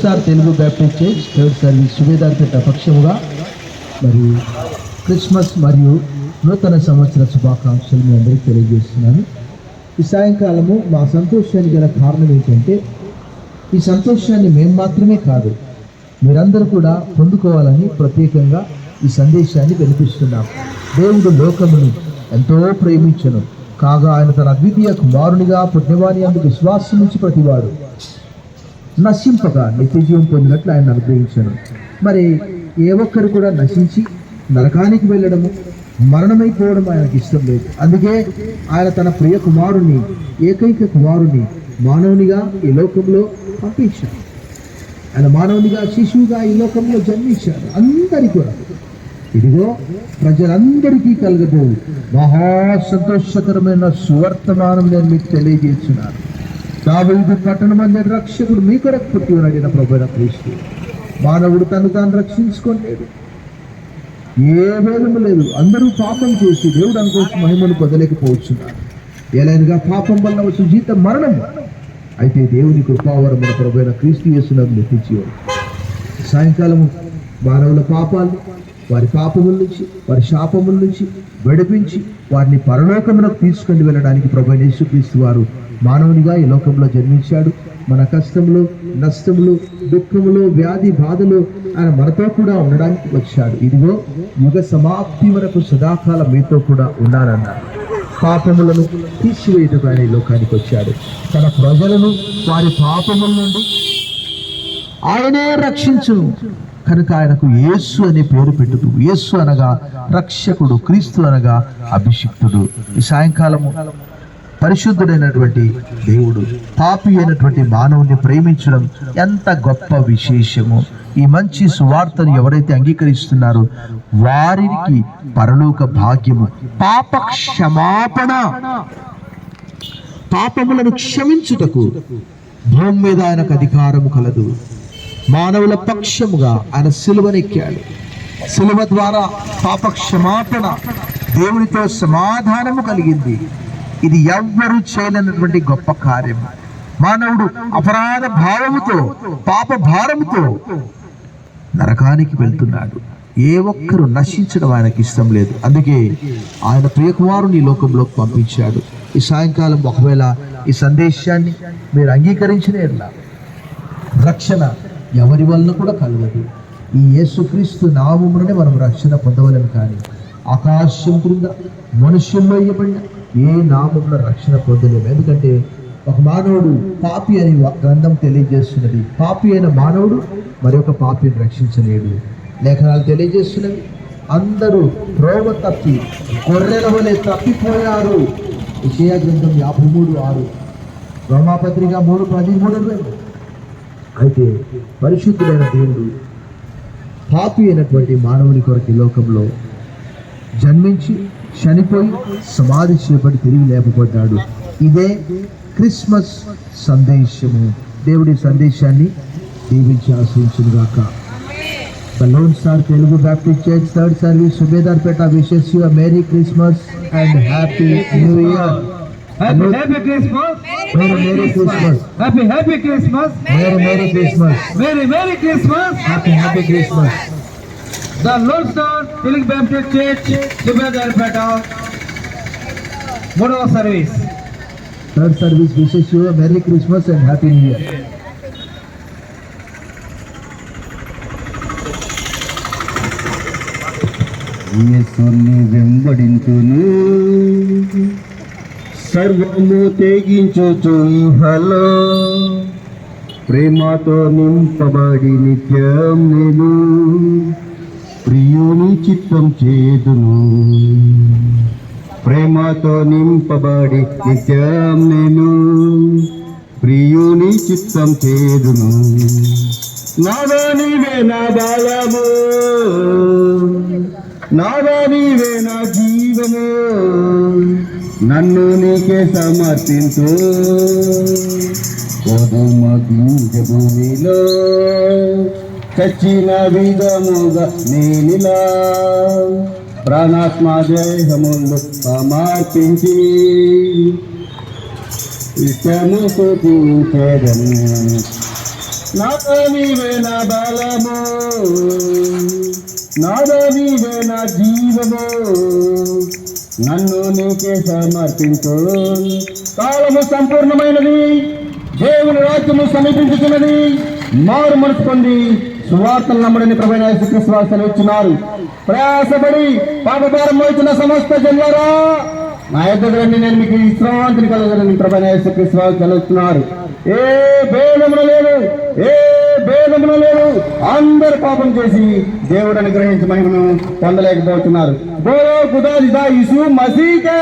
Star Telugu Baptist Church third service Subedarpet పక్షముగా మరి Christmas మరియు నూతన సంవత్సర శుభాకాంక్షలు మీ అందరికీ తెలియజేస్తున్నాను. ఈ సాయంకాలము మా సంతోషానికి గల కారణం ఏంటంటే ఈ సంతోషాన్ని మేము మాత్రమే కాదు మీరందరూ కూడా పొందుకోవాలని ప్రత్యేకంగా ఈ సందేశాన్ని వినిపిస్తున్నాం. దేవుడు లోకమును ఎంతో ప్రేమించను. కాగా ఆయన తన అద్వితీయ కుమారునిగా పుణ్యవాణి అందుకు విశ్వాసం నుంచి ప్రతివాడు. నశింపగా నిత్యజీవం పొందినట్లు ఆయన అనుగ్రహించాను మరి ఏ ఒక్కరు కూడా నశించి నరకానికి వెళ్ళడము మరణమైపోవడం ఆయనకి ఇష్టం లేదు. అందుకే ఆయన తన ప్రియ కుమారుని ఏకైక కుమారుని మానవునిగా ఈ లోకంలో పంపించాడు ఆయన మానవునిగా శిశువుగా ఈ లోకంలో జన్మించాడు అందరి కూడా. ఇదిగో ప్రజలందరికీ కలగదు మహా సంతోషకరమైన సువర్తమానం నేను మీకు తెలియజేస్తున్నాను. దావీదు పట్టణమంది రక్షకుడు మీ కొరకు పుట్టి ఉన్నాడిన క్రీస్తు. మానవుడు తను తాను రక్షించుకోలేడు ఏ భేదం లేదు. అందరూ పాపం చేసి దేవుడు అనుకోవచ్చు మహిమను పొందలేకపోతున్నారు ఎలాగగా పాపం వల్ల వచ్చిన జీతం మరణం. అయితే దేవుని కృపావరం మన ప్రభుత్వ క్రీస్తు చేస్తున్నది మెప్పించి సాయంకాలము మానవుల పాపాలు వారి పాపముల నుంచి వారి శాపముల నుంచి విడిపించి వారిని పరలోకమునకు తీసుకొని వెళ్ళడానికి ప్రభు యేసుక్రీస్తు వారు మానవునిగా ఈ లోకంలో జన్మించాడు. మన కష్టములు నష్టములు దుఃఖములు వ్యాధి బాధలు ఆయన మనతో కూడా ఉండడానికి వచ్చాడు. ఇదిగో యుగ సమాప్తి వరకు సదాకాలం మీతో కూడా ఉన్నానన్నారు పాపములను తీసివేయటకు ఆయన ఈ లోకానికి వచ్చాడు. తన ప్రజలను వారి పాపముల నుండి ఆయనే రక్షించును కనుక ఆయనకు యేసు అనే పేరు పెట్టుదు యేసు అనగా రక్షకుడు క్రీస్తు అనగా అభిషిక్తుడు. ఈ సాయంకాలము పరిశుద్ధుడైనటువంటి దేవుడు పాపి అయినటువంటి మానవుని ప్రేమించడం ఎంత గొప్ప విశేషము. ఈ మంచి సువార్తను ఎవరైతే అంగీకరిస్తున్నారో వారికి పరలోక భాగ్యము. పాప క్షమాపణ. పాపములను క్షమించుటకు భూమి మీద ఆయనకు అధికారము కలదు. మానవుల పక్షముగా ఆయన సిలువనెక్కాడు. సిలువ ద్వారా పాప క్షమాపణ దేవునితో సమాధానము కలిగింది. ఇది ఎవ్వరూ చేయలేనటువంటి గొప్ప కార్యం. మానవుడు అపరాధ భావముతో పాప భారముతో నరకానికి వెళ్తున్నాడు. ఏ ఒక్కరు నశించడం ఆయనకి ఇష్టం లేదు. అందుకే ఆయన ప్రియకుమారుని ఈ లోకంలోకి పంపించాడు. ఈ సాయంకాలం ఒకవేళ ఈ సందేశాన్ని మీరు అంగీకరించిన రక్షణ ఎవరి వలన కూడా కలగదు. ఈ యేసుక్రీస్తు నామముననే మనం రక్షణ పొందవలేము కానీ ఆకాశం క్రింద మనుష్యంలో ఇవ్వబడిన ఏ నామంలో రక్షణ పొందలేము. ఎందుకంటే ఒక మానవుడు పాపి అని గ్రంథం తెలియజేస్తున్నది. పాపి అయిన మానవుడు మరి ఒక పాపిని రక్షించలేడు. లేఖనాలు తెలియజేస్తున్నవి. అందరూ ప్రోమ తప్పి గొర్రెల వలె తప్పిపోయారు. విషయ గ్రంథం యాభై మూడు ఆరు రోమాపత్రిక మూడు పదిమూడు రెండు అయితే పరిశుద్ధులైన దేవుడు పాపి అయినటువంటి మానవుని కొరకు లోకంలో జన్మించి చనిపోయి సమాధి చేపట్టి తిరిగి లేపబడ్డాడు ఇదే క్రిస్మస్ సందేశము దేవుడి సందేశాన్ని దీవించి ఆశ్రయించుగాక Star Telugu Baptist Church Third Service Subedarpeta wishes you a Merry Christmas and Happy New Year. Happy, happy Christmas. Merry Merry Christmas. Happy, happy Christmas. Merry Merry Christmas. Merry, Merry Christmas. Happy Happy Christmas. The Lone Star Telugu Baptist Church, Subedarpeta, మూడవ service Third Service wishes you a Merry Christmas and Happy New Year. యేసుని వెంబడించును సర్వము తెగించుచు hello ప్రేమతో నింపబడి నిత్యం నేను ప్రియుని చిత్తం చేదును. ప్రేమతో నింపబడి నిత్యం నేను ప్రియుని చిత్తం చేదును. నాదా నీవే నా బాలము. నాదా నీవే నా జీవము. నన్ను నీకే సమర్పించు. కోదమ గింజ భూమిలో చచ్చిన విధముగా నేనిలా ప్రాణాత్మ దేహములు సమర్పించి ఇష్టము స్తుతించేదను నాదా నీవే నా బలము. నాదా నీవే నా జీవము. నన్ను నీకే సమర్పించు. కాలము సంపూర్ణమైనది. దేవుని రాజ్యము సమీపించుతున్నది. మారు మనసు పొంది. సువార్తలు నమ్మడని ప్రవీణ శ్రీకృష్ణవాసలు ఇచ్చినారు ప్రయాసపడి పాపభారం వచ్చిన సమస్త జన్లారా నా ఎదురు నేను మీకు విశ్రాంతిని కలగలని ప్రవీణ శ్రీకృష్ణవాసు కలుగుతున్నారు ఏ భేదమున లేదు ఏ భేదమున లేదు అందరు పాపం చేసి దేవుడు అనుగ్రహించి మహిమను పొందలేకపోతున్నారు. గోరో కుదాది దా ఇసు మసీకే